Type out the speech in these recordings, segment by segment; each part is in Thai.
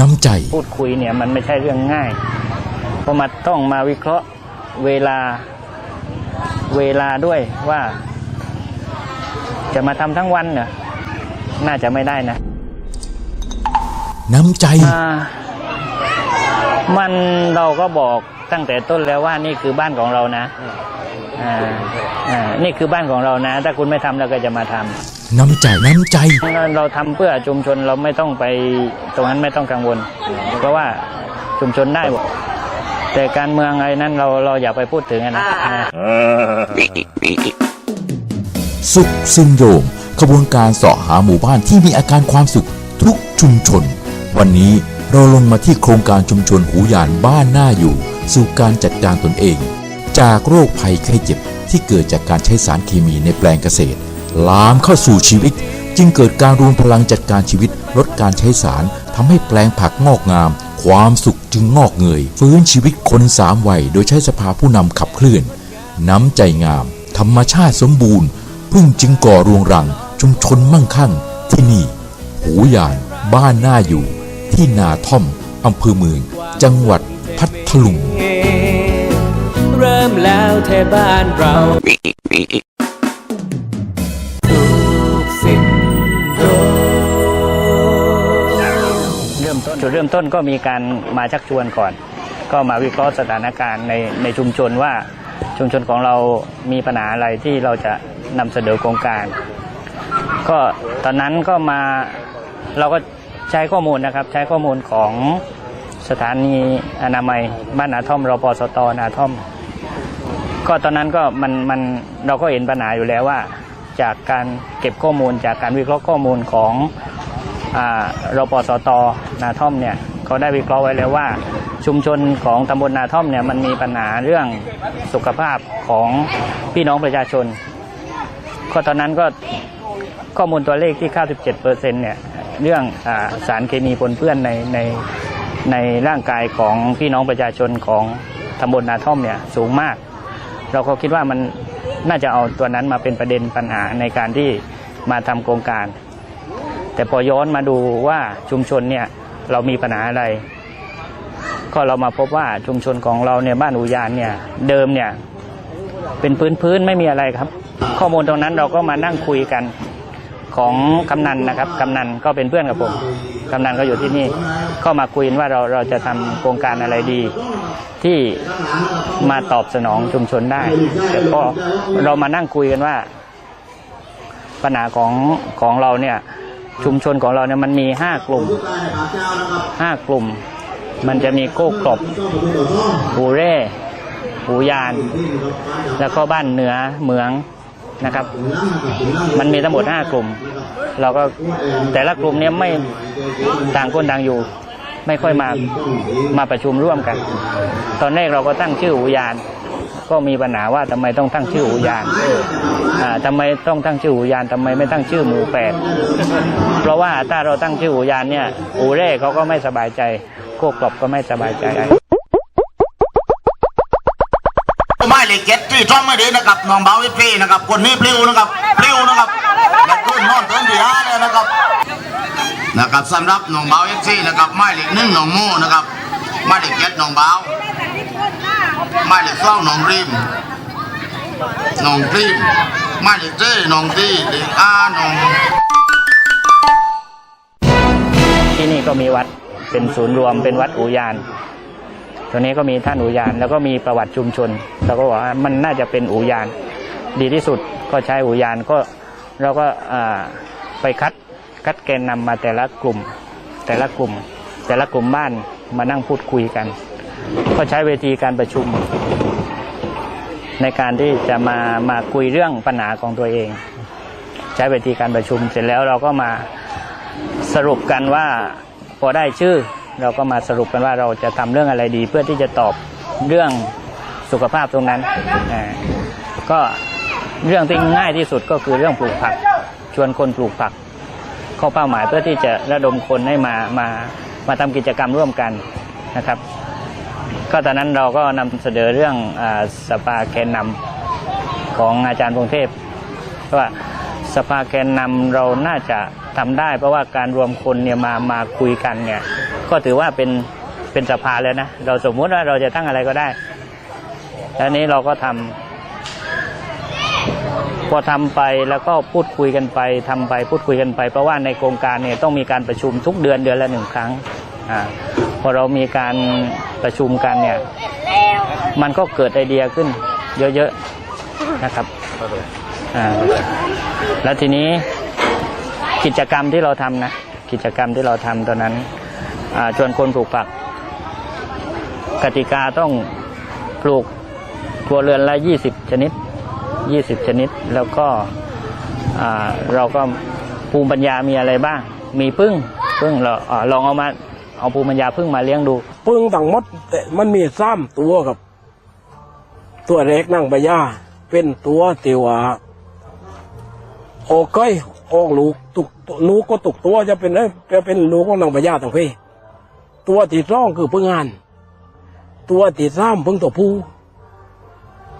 น้ำใจ พูดคุยเนี่ยมันไม่ใช่เรื่องง่ายเพราะมันต้องมาวิเคราะห์เวลาเวลาด้วยว่า จะมาทำทั้งวันเหรอน่าจะไม่ได้นะ น้ำใจ อ่า มันเราก็บอกตั้งแต่ต้นแล้วว่านี่คือบ้านของเรานะ อ่า อ่า นี่คือบ้านของเรานะ ถ้าคุณไม่ทำเราก็จะมาทำ น้ำใจน้ำใจ เราทำเพื่อชุมชนเราไม่ต้องไปตรงนั้นไม่ต้องกังวล เพราะว่าชุมชนได้หมดแต่การเมืองอะไรนั้นเราเราอย่าไปพูดถึงอะนะนะสุขซินโดรมขบวนการเสาะหาหมู่บ้านที่มีอาการความสุขทุกชุมชน วันนี้เราลงมาที่โครงการชุมชนหูหยานบ้านหน้าอยู่ สู่การจัดการตนเอง จากโรคภัยไข้เจ็บที่เกิดจากการใช้สารเคมีในแปลงเกษตร ลามเข้าสู่ชีวิต จึงเกิดการรวมพลังจัดการชีวิต ลดการใช้สารทำให้แปลงผักงอกงาม ความสุขจึงงอกเงย ฟื้นชีวิตคนสามวัย โดยใช้สภาผู้นำขับเคลื่อน น้ำใจงาม ธรรมชาติสมบูรณ์พึ่งจึงก่อรวงรัง ชุมชนมั่งคั่ง ที่นี่ หูยาน บ้านหน้าอยู่ ที่นาท่อมอำเภอเมือง จังหวัดพัทลุง เริ่มแล้วเทบ้านเรา ดเริ่มต้นก็มีการมาชักชวนก่อน ก็มาวิเคราะห์สถานการณ์ในในชุมชนว่าชุมชนของเรามีปัญหาอะไรที่เราจะนำเสนอโครงการ ก็ตอนนั้นก็มาเราก็ใช้ข้อมูลนะครับ ใช้ข้อมูลของสถานีอนามัยบ้านนาท่อมรอปสตนาท่อม ก็ตอนนั้นก็มันมันเราก็เห็นปัญหาอยู่แล้วว่า จากการเก็บข้อมูลจากการวิเคราะห์ข้อมูลของ รปสตนาท่อมเนี่ยเขาได้วิเคราะห์ไว้แล้วว่า ชุมชนของตำบลนาท่อมเนี่ยมันมีปัญหาเรื่องสุขภาพของพี่น้องประชาชน ก็ตอนนั้นก็ข้อมูลตัวเลขที่ 97เปอร์เซ็นต์เนี่ยเรื่องอสารเคมีปนเปื้อนในในในร่างกายของพี่น้องประชาชนของตำบลนาท่อมเนี่ยสูงมาก เราก็คิดว่ามันน่าจะเอาตัวนั้นมาเป็นประเด็นปัญหาในการที่มาทำโครงการ แต่พอย้อนมาดูว่าชุมชนเนี่ยเรามีปัญหาอะไร ก็เรามาพบว่าชุมชนของเราเนี่ยบ้านอุยานเนี่ยเดิมเนี่ยเป็นพื้นพื้นๆไม่มีอะไรครับ ข้อมูลตรงนั้นเราก็มานั่งคุยกันของกำนันนะครับกำนันก็เป็นเพื่อนกับผมกำนันก็อยู่ที่นี่ก็มาคุยกันว่าเราเราจะทำโครงการอะไรดี ที่มาตอบสนองชุมชนได้แต่ก็เรามานั่งคุยกันว่า ปัญหาของของเราเนี่ย ชุมชนของเราเนี่ยมันมีห้ากลุ่มห้ากลุ่ม มันจะมีโก้กรบหูเร่หูยาน แล้วก็บ้านเหนือเหมืองนะครับ มันมีทั้งหมดห้ากลุ่ม เราก็แต่ละกลุ่มเนี้ไม่ต่างคนต่างอยู่ ไม่ค่อยมามาประชุมร่วมกัน ตอนแรกเราก็ตั้งชื่ออุยาน ก็มีปัญหาว่าทำไมต้องตั้งชื่ออุยานอ่าทำไมต้องตั้งชื่ออุยานทำไมไม่ตั้งชื่อหมู่แปดเพราะว่าถ้าเราตั้งชื่ออุยานเนี่ยอูเร่เขาก็ไม่สบายใจโคกกรอบก็ไม่สบายใจไม่เลยเก็ตที่ช่องไม่ดีนะครับน้องเบาวิพีนะครับคนนี้ปลิวนะครับปลิวนะครับและขึ้นนอนเติมที่ห้าเลยนะครับนะครับสำหรับน้องเบาเอฟซีนะครับไม่เล็กหนึ่งน้องโม่นะครับไม่เล็กเก็ตน้องเบา ไม่เล็กเฝ้าน้องริมน้องริมไม่เล็กเจ้น้องตีเด็กอาน้องที่นี่ก็มีวัดเป็นศูนย์รวมเป็นวัดอูยานตัวนี้ก็มีท่านอูยานแล้วก็มีประวัติชุมชนเราก็บอกว่ามันน่าจะเป็นอูยานดีที่สุดก็ใช้อูยานก็เราก็ไปคัดคัดแกนนำมาแต่ละกลุ่ม แต่ละกลุ่ม แต่ละกลุ่มบ้านมานั่งพูดคุยกัน ก็ใช้เวทีการประชุม ในการที่จะมามาคุยเรื่องปัญหาของตัวเอง ใช้เวทีการประชุม เสร็จแล้วเราก็มาสรุปกันว่าพอได้ชื่อ เราก็มาสรุปกันว่าเราจะทำเรื่องอะไรดี เพื่อที่จะตอบเรื่องสุขภาพตรงนั้นก็เรื่องที่ง่ายที่สุดก็คือเรื่องปลูกผัก ชวนคนปลูกผักข้อเป้าหมายเพื่อที่จะระดมคนให้มามามาทำกิจกรรมร่วมกันนะครับ ก็ตอนนั้นเราก็นำเสนอเรื่องอสภาแกนนำของอาจารย์พงเทพว่าสภาแกนนำเราน่าจะทำได้ เพราะว่าการรวมคนเนี่ยมามาคุยกันเนี่ยก็ถือว่าเป็นเป็นสภาแล้วนะเราสมมุติว่าเราจะตั้งอะไรก็ได้แล้วนี้เราก็ทำพอทำไปแล้วก็พูดคุยกันไปทำไปพูดคุยกันไป เพราะว่าในโครงการเนี่ยต้องมีการประชุมทุกเดือนเดือนละหนึ่งครั้งอ่าพอเรามีการ ประชุมกันเนี่ย มันก็เกิดไอเดียขึ้น เยอะๆนะครับแล้วทีนี้กิจกรรมที่เราทำนะ กิจกรรมที่เราทำตอนนั้นชวนคนปลูกผัก กติกาต้องปลูกครัวเรือนละ 20 ชนิด 20 ชนิด แล้วก็เราก็ภูมิปัญญามีอะไรบ้าง มีพึ่งพึ่งเราอ่าลองเอามา เอาภูมิปัญญาพึ่งมาเลี้ยงดูปึ้งต่างหมดแต่มันมีซ้ำตัวกับ ตัวเล็กนั่งใบหญ้าเป็นตัวตียวาออกก้อยออกลูกตุกลูกก็ตุกตัวจะเป็นเอ้ยจะเป็นลูกของนางใบหญ้าต่างพี่ตัวที่ร่องคือพึ่งงาน ตัวที่ซ้ำพึ่งตัวผู้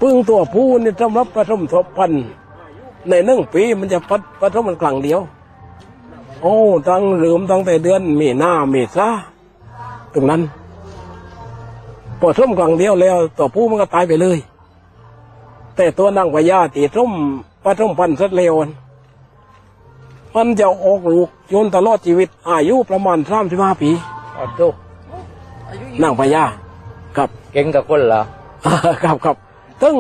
พึ่งตัวผู้นี่สำหรับผสมทบพันในหนึ่งปีมันจะพัดผสมมันกลางเดียว โอ้ตั้งเริ่มตั้งแต่เดือนมีนาเมษาตรงนั้นพอส้มกลางเดียวแล้วตัวผู้มันก็ตายไปเลย แต่ตัวนางพญาตีส้มปลาส้มพันธุ์สัตว์เลวน่ะมันจะออกลูกจนตลอดชีวิต อายุประมาณสามสิบห้าปีอ๋อโตนางพญาครับเก่งกับคนเหรอครับครับซึ่ง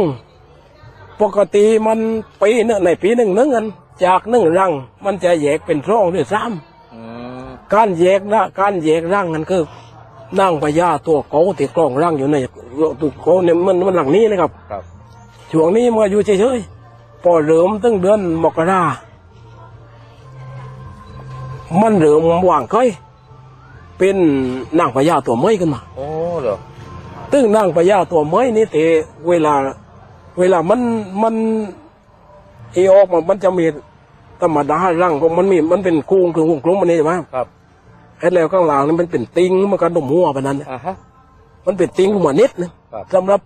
ปกติมันปีหนึงในปีหนึ่งหนึงอัน จากหนึ่งรังมันจะแยกเป็นร่องด้วยซ้อืมำการแยกนะการแยกร่างนั้นคือนั่งพญาตัวโกติดกล้องร่างอยู่ในตัวโกเนี่ยมันมันหลังนี้นะครับครับช่วงนี้มันก็อยู่เฉยๆพอเริ่มตั้งเดือนมกรามันเริ่มว่างค่อยเป็นนางพญาตัวเมยขึ้นมาโอ้เหรอตึ้งนางพญาตัวเมยนี่แต่เวลา เวลามันมันเอออกมามันจะมี ธรรมดาร่างของมันมีมันเป็นโค้งคือวงกลมมันนี่ใช่ไหมครับไอ้แล้วข้างหลังนี่มันเป็นติงมันกระดมหัวไปนั้นน่ะอ่าฮะมันเป็นติงหัวนิดนะครับ สำหรับ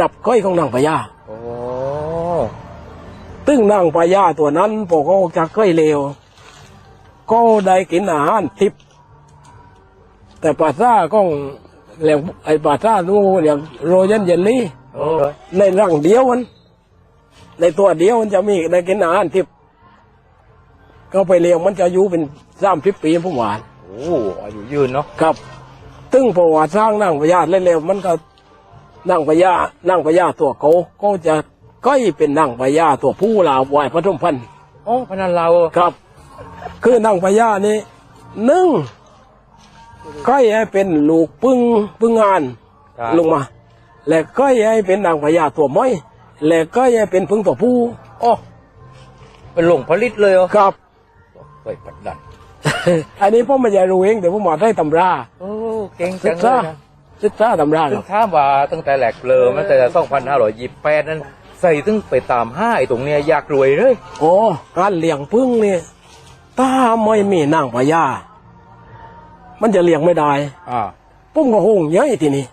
รับก้อยของนางพญาโอ้ตึ้งนางพญาตัวนั้นพอเขาออกจากก้อยเลวก็ได้กินอาหารทิพย์แต่ปลาซ่าก็แหลงไอ้ปลาซ่านู่นอย่างโรยันเยลลี่โอ้ในร่างเดียวมันในตัวเดียวมันจะมีได้กินอาหารทิพย์ ก็ไปเลี้ยงมันจะอายุเป็นสามสิบปีผมหวานโอ้อายุยืนเนาะครับ ตึ้งพอว่าสร้างนั่งพญาเร็วๆมันก็นั่งพญานั่งพญาตัวเขาก็จะก้อยเป็นนั่งพญาตัวผู้ลาววายพระทมพันธุ์โอ้พนันเราครับ คือนั่งพญานี่หนึ่งก้อยให้เป็นลูกปึ้งปึ้งงานครับลงมา และก้อยให้เป็นนางพญาตัวม้อยและก้อยให้เป็นพึ่งตัวผู้โอ้เป็นหลงผลิตเลยเหรอครับ เฮ้ยปัดดัน อันนี้ผมไม่ใช่รู้เองแต่ผมมาได้ตำราโอ้เก่งศึจักงเลษายนะศึกษาตำราคซึ่รังบถ้ามว่าตั้งแต่แหลกเริ่มตั้งแต่2528นั้น ใส่ตึงไปตามห้าไอ้ตรงเนี้ยอยากรวยเลยโอ้การเลี้ยงพึ่งเนี่ยถ้าไม่มีนางพญามันจะเลี้ยงไม่ได้ อ่าผมก็หงเยอะทีนี้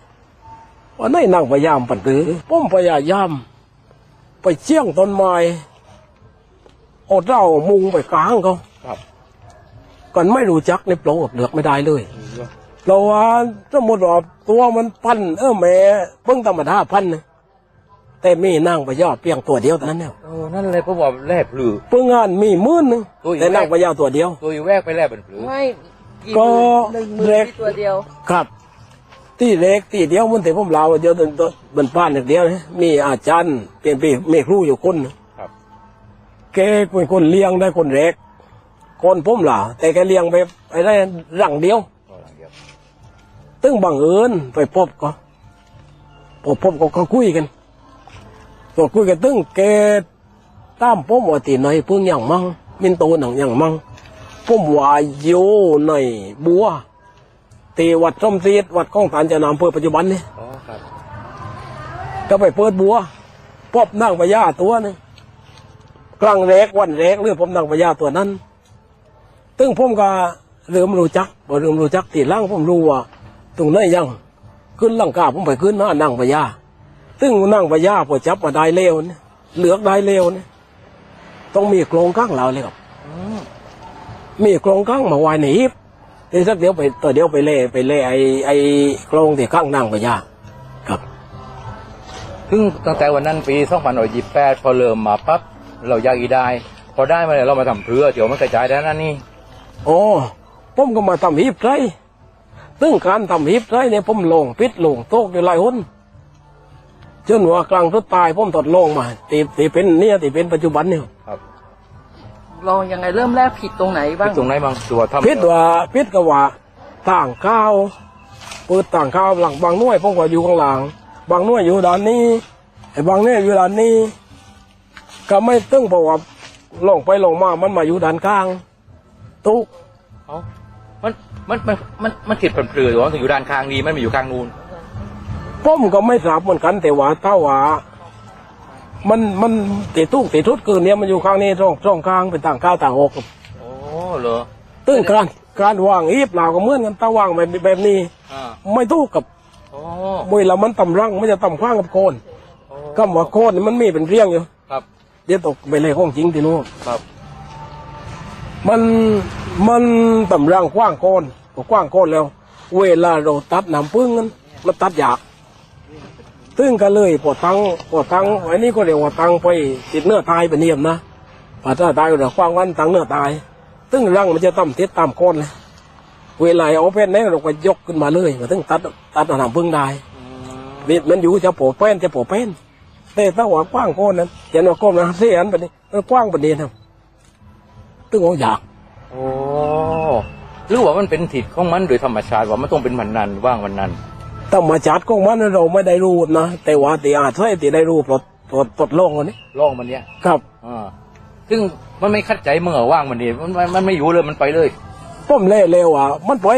ว่าในนางพญามปันตือผมพยายามไปเชี่ยงต้นไม้เอาเจ้ามุงไปกลางเขา ครับก่อนไม่รู้จักในโปรกับเหลือกไม่ได้เลย เราว่าสมมติว่าตัวมันพัน เออแม่เพิ่งธรรมดาพันน่ะแต่มีนางพญาเพียงตัวเดียวเท่านั้นเนี่ยเออนั่นเลยเพราะว่าแลบหรือเพิ่งงานมีหมื่นหนึงอุ้ยแต่นางพญาตัวเดียว ตัวอยู่แวกไปแลบเป็นหรือไม่ก็หนึ่งหมื่นเล็กที่ตัวเดียวครับที่เล็กที่เดียวมันแต่ผมเราเดียวตัวตัวบนบ้านอย่างเดียวนะมีอาจารย์เป็นปีมีครูอยู่คนหนึ่งครับแกเป็นคนเลี้ยงได้คนเล็ก คนผมล่ะ แต่แกเลี้ยงไปไปได้รังเดียวก็หลังเดียวตึ้งบังเอิญไปพบก็พบพบก็ก็คุยกันตัวคุยกันตึ้งแกตามผมว่าตีไหนเพิ่งอย่างมั่งมินโตหนังอย่างมั่งผมว่าอยู่ในบัวตีวัดส้มซีดวัดก้องฐานเจะนำเพื่อปัจจุบันนี่อ๋อครับก็ไปเปิดบัวพบนั่งพญาตัวหนึงกลางแรกวันแรกเรื่องผมนั่งพญาตัวนั้น ตึ้งผมก็เริ่มรู้จักพอเริ่มรู้จักตีล่างผมรู้ว่าตรงไหนยังขึ้นหลังกาผมไปขึ้นหน้านั่งพญาตึ้งนั่งพญาพอจับมาได้เลวเนี่ยเหลือกได้เลวเนี่ยต้องมีโครงข้างเราเลยครับมีโครงข้างมาไว้ในฮิปนี่สักเดี๋ยวไปตัวเดี๋ยวไปเล่ไปเล่ไอ้ไอ้โครงที่ข้างนั่งไปยาครับซึ่งตั้งแต่วันนั้นปี2528พอเริ่มมาปั๊บเราอยากอีได้ พอได้มาเนี่ยเรามาทำเพื่อเดี๋ยวมันกระจายได้นั่นนี่ โอ้ผมก็มาทำฮิปไรซึ่งการทำฮิปไรเนี่ยผมลงพิษลงโตกอยู่หลายหนจนว่ากลางทุดตายผมตดลงมาตีตีเป็นเนี่ยตีเป็นปัจจุบันเนี่ยลองยังไงเริ่มแรกผิดตรงไหนบ้างตรงไหนบ้างตัวทำพิษว่าพิษก็ว่าต่างข้าวเปิดต่างข้าวหลังบางหน่วยผมก็อยู่ข้างหลัง บางหน่วยอยู่ด้านนี้ไอ้บางหน่วยอยู่ด้านนี้ ก็ไม่ตึงเพราะว่าลงไปลงมามันมาอยู่ด้านข้าง ตุ๊กเอ้ามันมันมันมันมันผิดผันเปลือยหรือว่าถึงอยู่ด้านข้างนี้มันไม่อยู่ข้างนู้นผมก็ไม่ทราบเหมือนกัน แต่ว่าถ้าว่ามันมันติดทุกติดทุดเกินเนี่ยมันอยู่ข้างนี้ช่องช่องข้างเป็นต่างข้าวต่างออกโอ้เหรอตึ้งการการวางอีบเราก็เหมือนกันถ้าวางแบบแบบนี้ อ่าไม่ทุกกับโอ้เวลามันต่ำรังมันจะต่ำข้างกับโคนโอ้ก็ว่าโคนนี่มันมีเป็นเรียงอยู่ครับเดี๋ยวตกไปเลยของจริงที่นู้น ครับ มันมันต่ำรังกว้างโคนก็กว้างโคนแล้ว เวลาเราตัดน้ำพึ่งนั้นมันตัดยากตึ้งก็เลยปวดตังปวดตังอันนี้ก็เรียกว่าตังไปติดเนื้อตายเป็นเนียมนะภาษาตายก็เรียกว้างวันตังเนื้อตาย ตึ้งรังมันจะต่ำติดตามโคนเลยเวลาเอาเป็นนี่เราก็ยกขึ้นมาเลยมาตึ้งตัดตัดน้ำพึ่งได้เมันอยู่จะโผล่เป็นจะโผล่เป็นแต่ถ้าว่ากว้างโคนนั้นเห็นว่าโคนนะเสียนแบบนี้มันกว้างแบบนี้นะ ตึงเอาอยากโอ้หรือว่ามันเป็นถิดของมันโดยธรรมชาติว่ามันต้องเป็นมันนันว่างวันนั้นธรรมชาติของมันเราไม่ได้รู้นะแต่ว่าตีอาจใช่ตีได้รู้ปลดปลดปลดโล่งอันนี้ล่องมันเนี้ยครับอ่าซึ่งมันไม่คัดใจเมื่อว่างมันนี่มันมันมันไม่อยู่เลยมันไปเลยผมเล่เร็วอะมันไป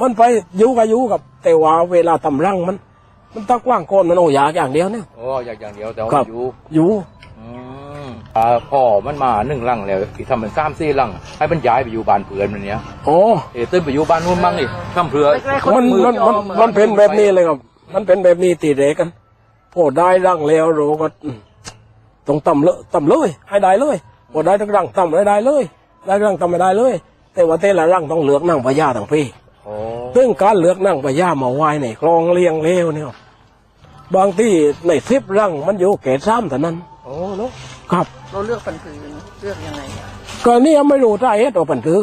มันไปอยู่กับอยู่กับ แต่ว่าเวลาทำรังมัน มันต้องกว้างโคนมันเอาอยากอย่างเดียวเนี่ยโอ้อย่างอย่างเดียวแต่ว่าครับอยู่อยู่อืมอ่า พ่อมันมาหนึ่งลังแล้วอีกทำมันสามสี่ลังให้มันย้ายไปอยู่บ้านเพื่อนมันเนี้ยโอ้เออตื้นไปอยู่บ้านนู้นมั่งนี่ทำเพื่อแรกๆเขามันมือมันยอมันหรอมันเป็นแบบนี้เลยครับ มันเป็นแบบนี้ตีเด็กกันพอได้รังแล้วเราก็อืมต้องต่ำเลยต่ำเลยให้ได้เลยพอได้ทั้งรังต่ำให้ได้เลย ได้รังต่ำไม่ได้เลย แต่ว่าแต่ละรังต้องเลือกนั่งพญาทั้งพี่โอ้ซึ่งการเลือกนั่งพญามาไว้ในคลองเลี้ยงเลวเนี่ยบางที่ในสิบรังมันอยู่เกศซ้ำแต่นั้นโอ้เนาะครับ เราเลือกฟันผืนเลือกยังไงอะก็นี่ยังไม่รู้ใจเหตุว่าปันถือ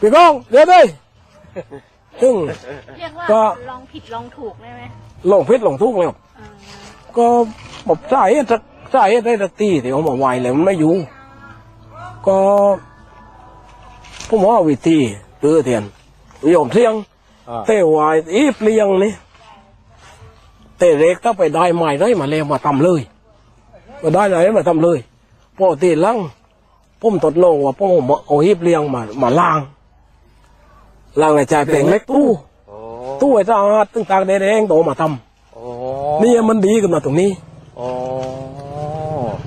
พี่ก้องเดี๋ยวดิซึ่งเรียกว่าก็ลองผิดลองถูกได้ไหมลงพิษลงทุกข์แล้วอ่าก็บอกสาเหตุสาเหตุได้ตักตีที่เขามาไวเลยมันไม่อยู่ก็ผมว่าวิธีตื้อเทียนโยมเสียงอ่าเตวายอีเปลียงนี่เตเร็กถ้าไปได้ไม้ได้มาเลยมาทำเลย มาได้อะไรมาทำเลยพอตีหลังผมตดลงว่าผมเอาเอาอีเปลียงมามาล้างล้างในใจเปลงเล็กตู้โอ้ตู้ไอ้สะอาดตึงตากแดงๆโตมาทำโอ้นี่มันดีขึ้นมาตรงนี้โอ้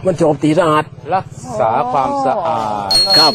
มันจบตีสะอาดรักษาความสะอาดครับ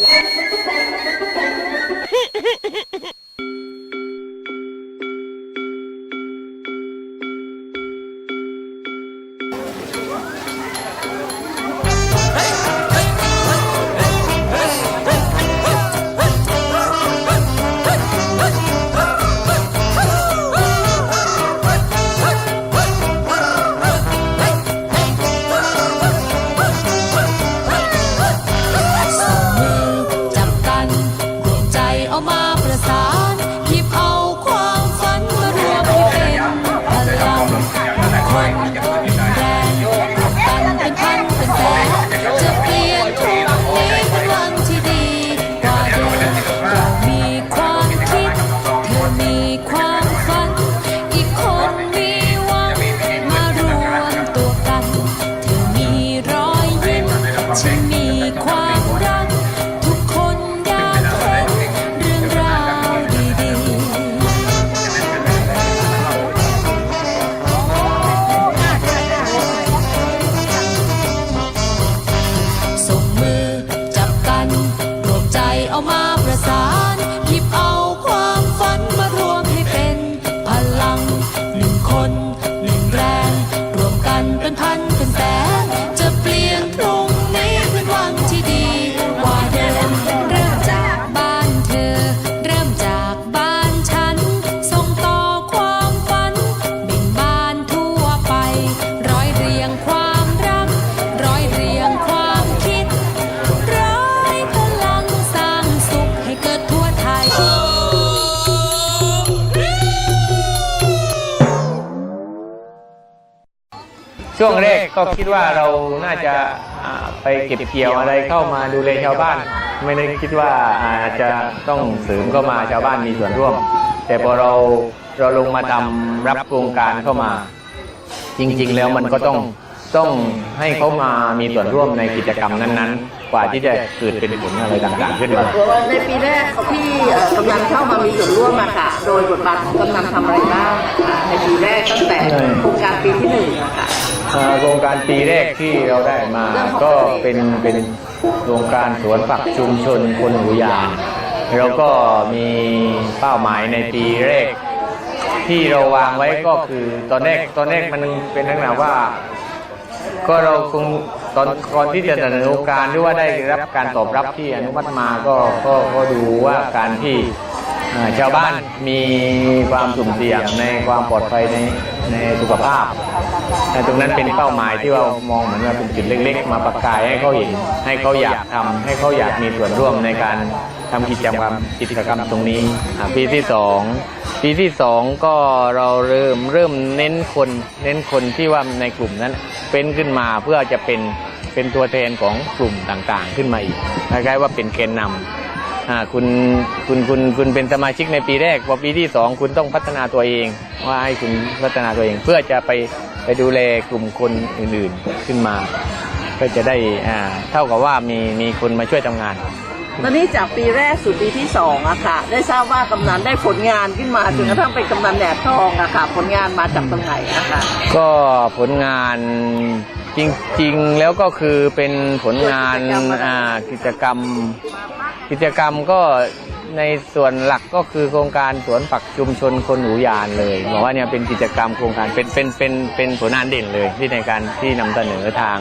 ม วงแรกก็คิดว่าเราน่าจะอ่าไปเก็บเกี่ยวอะไรเข้ามาดูแลชาวบ้าน ไม่ได้คิดว่าอาจจะต้องเสริมเข้ามาชาวบ้านมีส่วนร่วม แต่พอเราเราลงมาทำรับโครงการเข้ามา จริง ๆ แล้วมันก็ต้องต้องให้เขามามีส่วนร่วมในกิจกรรมนั้น ๆ กว่าที่จะเกิดเป็นผลอะไรต่างๆขึ้นมาในปีแรกที่เอ่อกำนันเข้ามามีส่วนร่วมอะค่ะ โดยบทบาทของกำนันทำอะไรบ้างในปีแรกตั้งแต่โครงการปีที่หนึ่งอะค่ะอ่า โครงการปีแรกที่เราได้มาก็เป็นเป็นโครงการสวนผักชุมชนคนหูยานเราก็มีเป้าหมายในปีแรก ที่เราวางไว้ก็คือตอนแรกตอนแรกมันเป็นลักษณะว่า ก็เราคงตอนก่อนที่จะดำเนินโครงการหรือว่าได้รับการตอบรับที่อนุมัติมาก็ก็ก็ดูว่าการที่ อ่าชาวบ้านมีความสุ่มเสี่ยงในความปลอดภัยในในสุขภาพแต่ตรงนั้นเป็นเป้าหมายที่เรามองเหมือนว่าเป็นจุดเล็ก ๆ มาประกายให้เขาเห็นให้เขาอยากทำให้เขาอยากมีส่วนร่วมในการทำกิจกรรมกิจกรรมตรงนี้ปีที่สองปีที่สองก็เราเริ่มเริ่มเน้นคนเน้นคนที่ว่าในกลุ่มนั้นเป็นขึ้นมาเพื่อจะเป็นเป็นตัวแทนของกลุ่มต่างๆ ขึ้นมาอีกคล้ายๆว่าเป็นแกนนำอ่า คุณคุณคุณคุณเป็นสมาชิกในปีแรกพอปีที่สองคุณต้องพัฒนาตัวเอง ว่าให้คุณพัฒนาตัวเอง เพื่อจะไปไปดูแลกลุ่มคนอื่นๆขึ้นมา ก็จะได้อ่าเท่ากับว่ามีมีคนมาช่วยทำงานตอนนี้จากปีแรกสู่ปีที่สองอะค่ะ ได้ทราบว่ากำนันได้ผลงานขึ้นมาจนกระทั่งเป็นกำนันแหนบทองอะค่ะ ผลงานมาจากตรงไหนอะค่ะ ก็ผลงานจริงๆ แล้วก็คือเป็นผลงานอ่ากิจกรรม กิจกรรมก็ในส่วนหลักก็คือโครงการสวนผักชุมชนคนหูยานเลยบอกว่าเนี่ยเป็นกิจกรรมโครงการเป็นเป็นเป็นเป็นผลงานเด่นเลยที่ในการที่นำเสนอทาง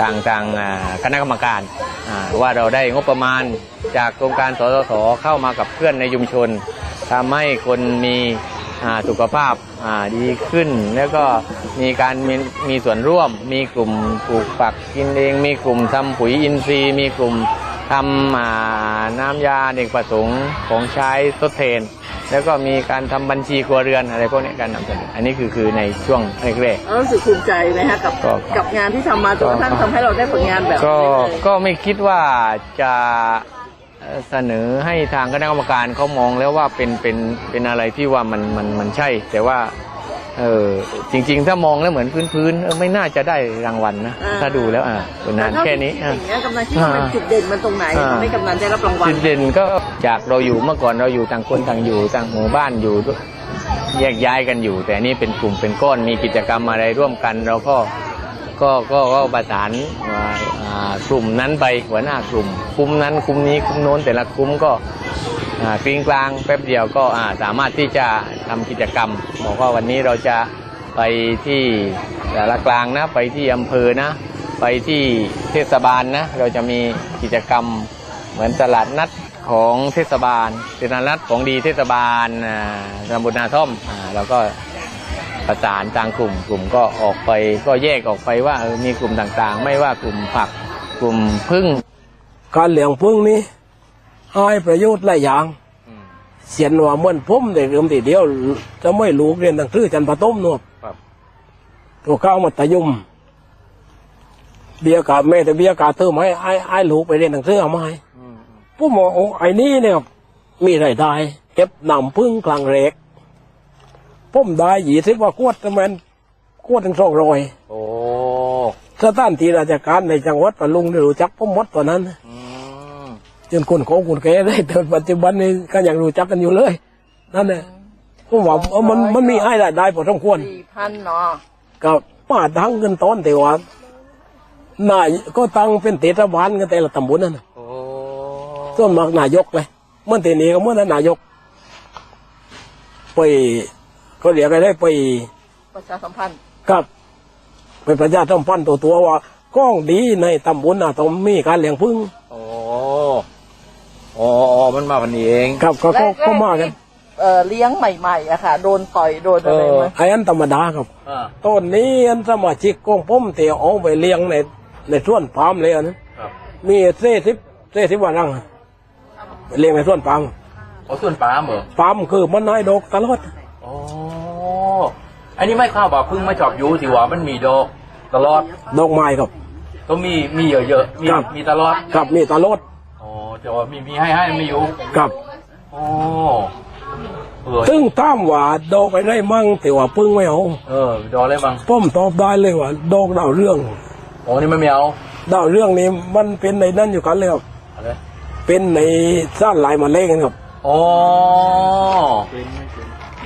ทางทางคณะกรรมการว่าเราได้งบประมาณจากโครงการสสสเข้ามากับเพื่อนในชุมชนทำให้คนมีสุขภาพดีขึ้น แล้วก็มีการมีมีส่วนร่วม มีกลุ่มปลูกผักกินเอง มีกลุ่มทำปุ๋ยอินทรีย์ มีกลุ่ม ทำอ่าน้ำยาเด็กประสงค์ของใช้ทดแทนแล้วก็มีการทำบัญชีครัวเรือนอะไรพวกนี้การนำเสนออันนี้คือคือในช่วงแรกแล้วรู้สึกภูมิใจไหมฮะกับก็กับงานที่ทำมาจนกระทั่งทำให้เราได้ผลงานแบบๆก็นี้เลยก็ไม่คิดว่าจะเอ่อเสนอให้ทางคณะกรรมการเขามองแล้วว่าเป็นเป็นเป็นอะไรที่ว่ามันมันมันใช่ แต่ว่า เออจริง ๆ ถ้ามองแล้วเหมือนพื้นๆเออไม่น่าจะได้รางวัลนะถ้าดูแล้วอ่าผลงานแค่นี้ออะย่างเงี้ยกำนันคิดว่ามันจุดเด่นมันตรงไหนอ่า ทำให้กำนันได้รับรางวัล จุดเด่นก็จากเราอยู่เมื่อก่อนเราอยู่ต่างคนต่างอยู่ต่างหมู่บ้านอยู่แยกย้ายกันอยู่ แต่อันนี่เป็นกลุ่มเป็นก้อนมีกิจกรรมอะไรร่วมกัน เราก็ก็ก็ก็ประสานอ่าอ่ากลุ่มนั้นไปหัวหน้ากลุ่มคุมนั้นคุมนี้คุมโน้นแต่ละคุมก็อ่าก ลางกลางแป๊บเดียวก็สามารถที่จะทำกิจกรรม บอกว่าวันนี้เราจะไปที่สารกลางนะไปที่อำเภอนะ ไปที่เทศบาลนะเราจะมีกิจกรรมเหมือนตลาดนัดของเทศบาลตลาดนัดของดีเทศบาลตำบลนาท่อมอ่าแล้วก็ประสานทางกลุ่มกลุ่มก็ออกไปก็แยกออกไปว่ามีกลุ่มต่างๆ ไม่ว่ากลุ่มผักกลุ่มพึ่งการเลี้ยงพึ่งนี้ ให้ประโยชน์หลายอย่างเสียนว่าเหมื่อนผมเด็กเริ่มทีเดียว จะไม่ลูกเรียนหนังสือจันทร์ปฐมเนอะครับ ตัวเข้ามัธยมเบียร์กาแม่แต่เบียร์กาเติมให้ไอ้ไอ้ลูกไปเรียนหนังสือเอามาให้ผมบอกโอ้ไอ้นี่เนี่ยมีรายได้เก็บนำพึ่งกลางเรกผมได้ยี่สิบว่าขวดทำไมขวดถึงสองร้อยโอ้สถานที่ราชการในจังหวัดปะลุงได้รู้จักผมหมดตอนนั้น จนคนของคนแก่ได้แต่ปัจจุบันนี้ก็ยังรู้จักกันอยู่เลย นั่นแหละผมว่าเออมันมันมีให้รายได้พอสมควรสี่พันเนาะก็มาทั้งเงินต้นแต่ว่านายก็ตั้งเป็นเทศบาลกันแต่ละตำบลนั่นน่ะโอ้ส่วนมากนายกเลยเมื่อตีนี้ก็เมื่อนั้นนายก ไปก็เรียกอะไรได้ไป ประชาสัมพันธ์กับไปประชาสัมพันธ์ตัวตัวว่า ก้องดีในตำบลน่ะต้องมีการเลี้ยงพึ่งโอ้ อ๋ออ๋อมันมาพันนี้เอง ครับก็ก็ก็มากันเอ่อเลี้ยงใหม่ๆอะค่ะ โดนต่อยโดนอะไรไหมไอ้อันธรรมดาครับ อ่า ต้นนี้อันสมาชิกของผมเตียวเอาไปเลี้ยงในในสวนปาล์มเลยอันนั้นครับ มีเซ่สิบเซ่สิบวันรังไปเลี้ยงในสวนปาล์มโอ้ส่วนปลาเหรอปาล์มคือมันนายดอกตลอดโอ้อันนี้ไม่ข้าวบอกพึ่งมาจอบอยู่สิว่ามันมีดอกตลอดดอกไม้ครับ ก็มีมีเยอะๆมีครับ มีตลอด ครับมีตลอด อ๋อจะว่ามีมีให้ให้มีอยู่ครับอ๋อเออซึ่งตามว่าดอกไปได้มั่งแต่ว่าพึ่งไม่เอาเออดอกอะไรบ้างผมตอบได้เลยว่าดอกดาวเรื่องอ๋อนี่มันไม่เอาดาวเรื่องนี้มันเป็นในนั่นอยู่กันเลยครับอะไรเป็นในซ่านลายมาเล่กันครับอ๋อ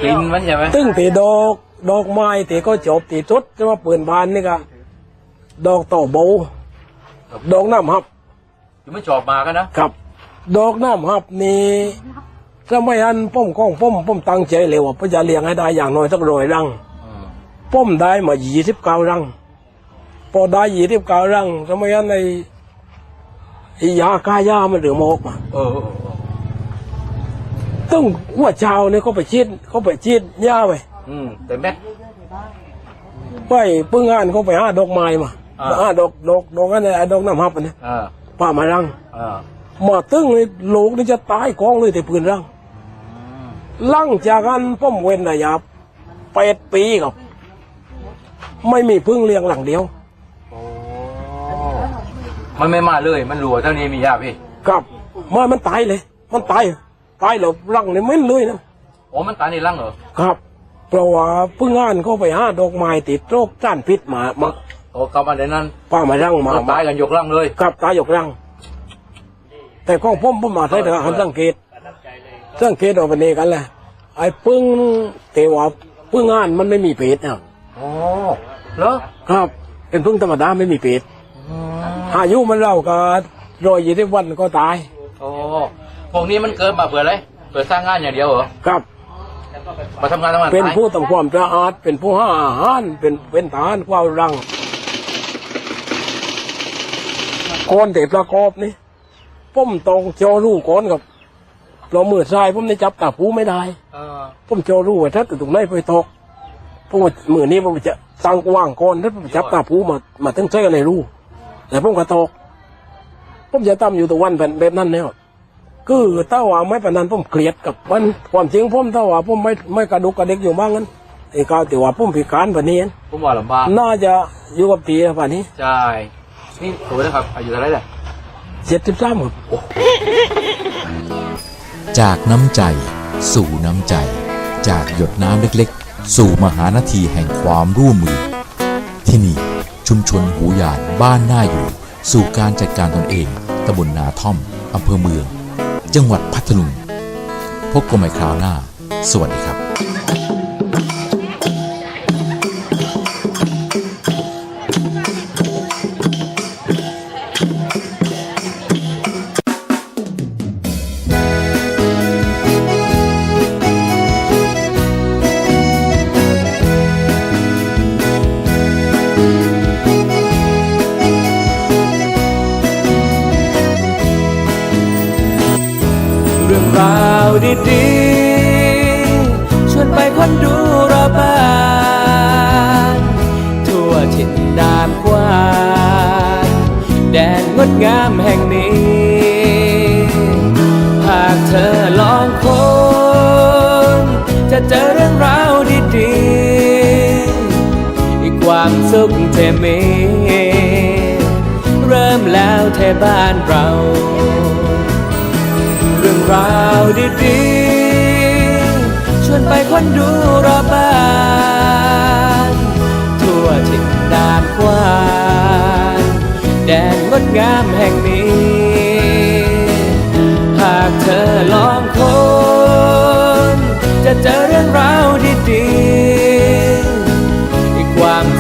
กินมันใช่ไหมตึ้งตีดอกดอกไม้ตีก็จบตีทุดจะว่าเปิดบานนี่ก็ดอกต่อโบดอกน้ำฮับอยู่ไม่ชอบมากันนะครับ ดอกน้ำฮับนี่สมัยอันป้อมก้องป้อมป้อมตั้งใจเลยว่าพ่อจะเลี้ยงให้ได้อย่างน้อยสักร้อยรังอืมป้อมได้มายี่สิบเก้ารังพอได้ยี่สิบเก้ารังสมัยอันในไอ้ยาฆ่ายามันเหลือมาออกมาเออเออเออต้องว่าเช้าเนี่ยเขาไปชีดเขาไปชีดยาไปอืมแต่เม็ดไปปึ้งงานเขาไปหาดอกไม้มาอ่าหาดอกดอกดอกอันไหนไอ้ดอกน้ำฮับอันนี้อ่าป้ามารังอ่า มาตึ้งเลยโลกนี่จะตายกองเลยแต่ปืนรังลังจากกันป้อมเว้นระยะแปดปีครับ ไม่มีพึ่งเลี้ยงหลังเดียวโอ้มันไม่มาเลยมันรัวเท่านี้มียาพี่ครับเมื่อมันตายเลย มันตายตายแล้วรังเนี่ยไม่เลยนะโอ้มันตายในรังเหรอครับเพราะว่าพึ่งงานเขาไปหาดอกไม้ติดโรคจ้านพิษมามาโอ้กลับมาในนั้นป้ามารังมาตายกันยกรังเลยครับตายหยกรัง แต่ของผมผมมาใช้ทางสังเกต สังเกตออกไปนี่กันแหละไอ้พึ่งเทว่าพึ่งงานมันไม่มีเป็ดนะครับโอ้เหรอครับ เป็นพึ่งธรรมดาไม่มีเป็ดอืมอายุมันเล่าก็รอยยี่สิบวันก็ตาย โอ้พวกนี้มันเกิดมาเพื่ออะไรเพื่อสร้างงานอย่างเดียวเหรอครับมาทำงานทำงานเป็นตายผู้ทำความสะอาดเป็นผู้ห้าอาหารเป็นเป็นทหารความรังก้อนเด็ดประกอบนี่ ผมต้องโจอรูก้อนกับเรามือทรายผมได้จับตาปูไม่ได้ เออผมโจอรูไว้ถ้าตรงไหนไปตกผมว่ามือนี้ผมจะตั้งกว้างก้อนถ้าผมจับตาปูมามาตั้งใจกันในรูแต่ผมก็ตกผมจะตั้อยู่ตัววันแบบแบบนั้นแล้วคือถ้าว่าไม่ปานนั้นผมเกลียดกับมันความจริงผมถ้าว่าผมไม่ไม่กระดุกกระดิกอยู่บ้างนั้นไอ้กาวแต่ว่าผมพิการแบบนี้ผมว่าลำบากน่าจะอยู่กับตีแบบนี้ใช่นี่โอ้นะครับอายุเท่าไหรเนี่ย เจ็ดสิบสามครับจากน้ำใจ สู่น้ำใจ จากหยดน้ำเล็กๆ สู่มหานาทีแห่งความร่วมมือ ที่นี่ชุมชนหูหยาดบ้านหน้าอยู่ สู่การจัดการตนเองตำบลนาท่อมอำเภอเมือง จังหวัดพัทลุง พบกันใหม่คราวหน้า สวัสดีครับ ความสุขเทมีเริ่มแล้วเทบ้านเรา เรื่องราวดีๆชวนไปค้นดูรอบบ้าน ทั่วถิ่นดานกว้างแดนงดงามแห่งนี้ หากเธอลองค้นจะเจอเรื่องราวดีๆอี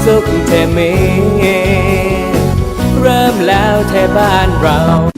สุขแทมีเริ่มแล้วแทบ้านเรา